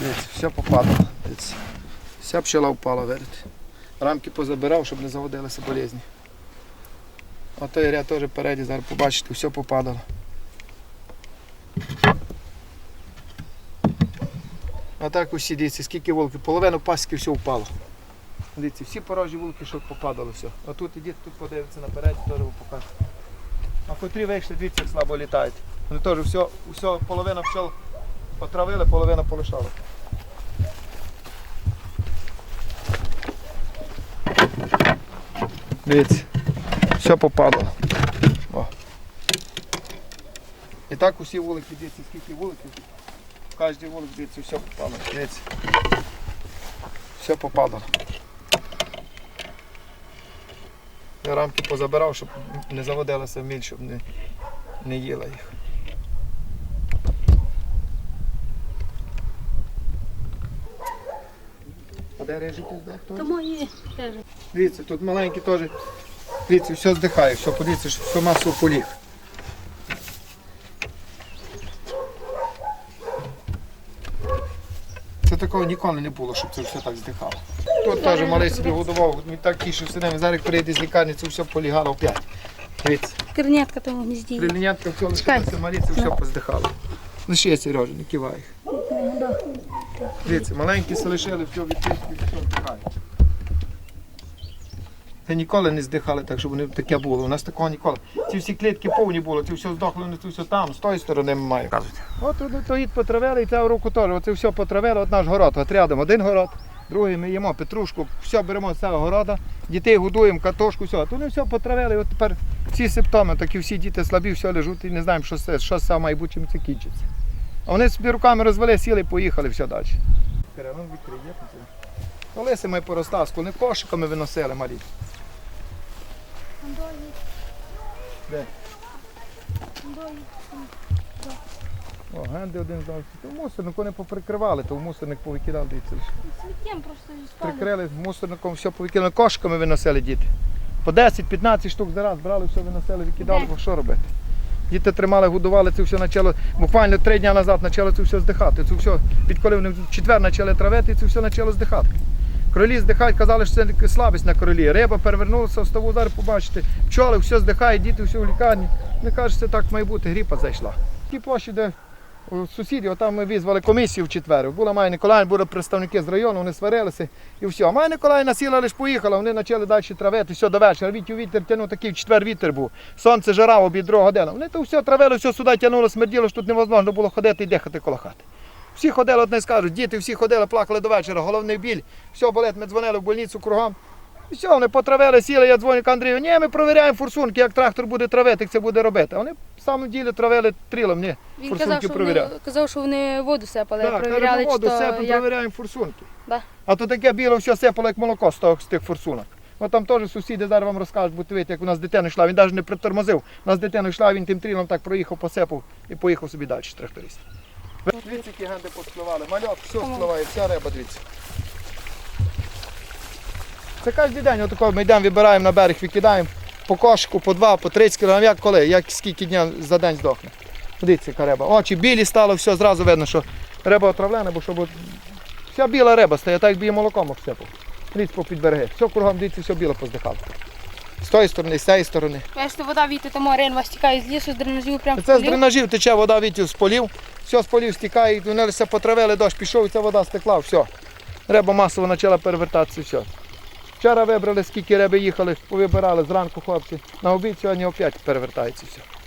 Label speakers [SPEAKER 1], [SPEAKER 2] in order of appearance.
[SPEAKER 1] Дивіться, все попадало. Дивіться. Вся пчела впала, видите. Рамки позабирав, щоб не заводилися болезні. А той ряд теж переді, зараз побачите, все попадало. А так усі дивіться, скільки вулків, половину пасіки все впало. Дивіться, всі порожні вулки, що попадало все. А тут ідіть, тут подивиться наперед, теж ви покажете. А котрі вийшли, дивіться, як слабо літають. Вони теж все, все половина пчел потравили, половина полишала. Дивіться, все попадало. О. І так усі вулики, дивіться, скільки вуликів. Кожній вулик, дивіться, все попало. Дивіться. Все попадало. Я рамки позабирав, щоб не заводилася міль, щоб не, не їла їх. Де режете здох?
[SPEAKER 2] То мої теж.
[SPEAKER 1] Дивіться, тут маленький теж. Дивіться, все здихає, все, подивіться, що все масово поліг. Це такого ніколи не було, щоб це все так здихало. Тут теж малий собі годував, він так тішився ними. Зараз прийде з лікарні, це все полігало опять. Дивіться,
[SPEAKER 2] Кернятка того не здійснює.
[SPEAKER 1] прилінятка все
[SPEAKER 2] Чекай.
[SPEAKER 1] лишилося, малі це все поздихало. Ну ще Сережа, не кивай їх. Дивіться, маленькі все лишили, все відпустили, все здихає. Це ніколи не здихали так, щоб вони таке було. У нас такого ніколи. Ці всі клітки повні були, ці все здохли, вони це все там, з тої сторони ми маємо. От ну, то їд потравили і цього року теж. Оце все потравили, от наш город. От рядом один город, другий ми їмо петрушку, все беремо з цього города, дітей годуємо, картошку, все. То вони все потравили. От тепер ці симптоми, такі всі діти слабі, все лежуть і не знаємо, що це, що це має бути, чим це кінчиться. А вони собі руками розвели, сіли поїхали все далі. Колеси ми порозтаскували, не кошиками виносили малі. Де? О, генди один здався. То мусорник вони поприкривали, то в мусорник повикидали дивіться.
[SPEAKER 2] Сміттям просто відпали.
[SPEAKER 1] Прикрили мусорником, все повикинули, кошиками виносили діти. По 10-15 штук за раз брали, все виносили, викидали, бо що робити? Діти тримали, годували, це все почало, буквально три дні назад почало це все здихати. Це все, відколи вони в четвер почали травити, це все почало здихати. Кролі здихають, казали, що це слабість на кролі. Риба перевернулася, вставу зараз побачите. Пчоли, все здихає, діти все в лікарні. Мені кажуть, це так має бути, гріпа зайшла. Ті площі, де сусідів, там ми визвали комісію в четвер. Була Майя Николаївна, були представники з району, вони сварилися і все. А Майя Николаївна сіла лише поїхала, вони почали далі травити, все до вечора. Вітю вітер тягнув, такий в четвер вітер був. Сонце жара обід друга година. Вони то все травили, все сюди тягнуло, смерділо, що тут невозможно було ходити і дихати коло хати. Всі ходили, одне скажуть, діти всі ходили, плакали до вечора, головний біль, все болить, ми дзвонили в больницю кругом. І все, вони потравили, сіли, я дзвоню к Андрію, ні, ми провіряємо форсунки, як трактор буде травити, як це буде робити. А вони в самому ділі травили трілом, ні,
[SPEAKER 2] Він
[SPEAKER 1] форсунки
[SPEAKER 2] казав, що вони,
[SPEAKER 1] провіряли.
[SPEAKER 2] казав, що вони воду сипали,
[SPEAKER 1] Так,
[SPEAKER 2] провіряли,
[SPEAKER 1] каже,
[SPEAKER 2] чи
[SPEAKER 1] воду
[SPEAKER 2] то
[SPEAKER 1] сепом
[SPEAKER 2] як...
[SPEAKER 1] провіряємо форсунки.
[SPEAKER 2] Да.
[SPEAKER 1] А то таке біло все сипало, як молоко з, того, з тих форсунок. От там теж сусіди зараз вам розкажуть, бо видите, як у нас дитина йшла, він навіть не притормозив. У нас дитина йшла, він тим трілом так проїхав, посипав і поїхав собі далі тракторист. Дивіться, які генди повспливали. Мальок, все впливає, вся риба, дивіться. Це кожен день отако ми йдемо, вибираємо на берег, викидаємо по кошику, по два, по 30 кг, як коли, як скільки днів за день здохне. Дивіться, яка риба. Очі білі стало, все, зразу видно, що риба отравлена, бо щоб вся біла риба стає, так якби її молоком обсипав. Дивіться по під береги. Все кругом, дивіться, все біло поздихало. З тої сторони, з цієї сторони.
[SPEAKER 2] Бачите, вода віти, тому рин вас тікає з лісу, з дренажів прямо
[SPEAKER 1] Це з дренажів тече вода вітів з полів, все з полів стікає, вони потравили, дощ пішов, і ця вода стекла, все. Риба масово почала перевертатися, все. Вчора вибрали, скільки риби їхали, повибирали зранку хлопці. На обід сьогодні опять перевертається все.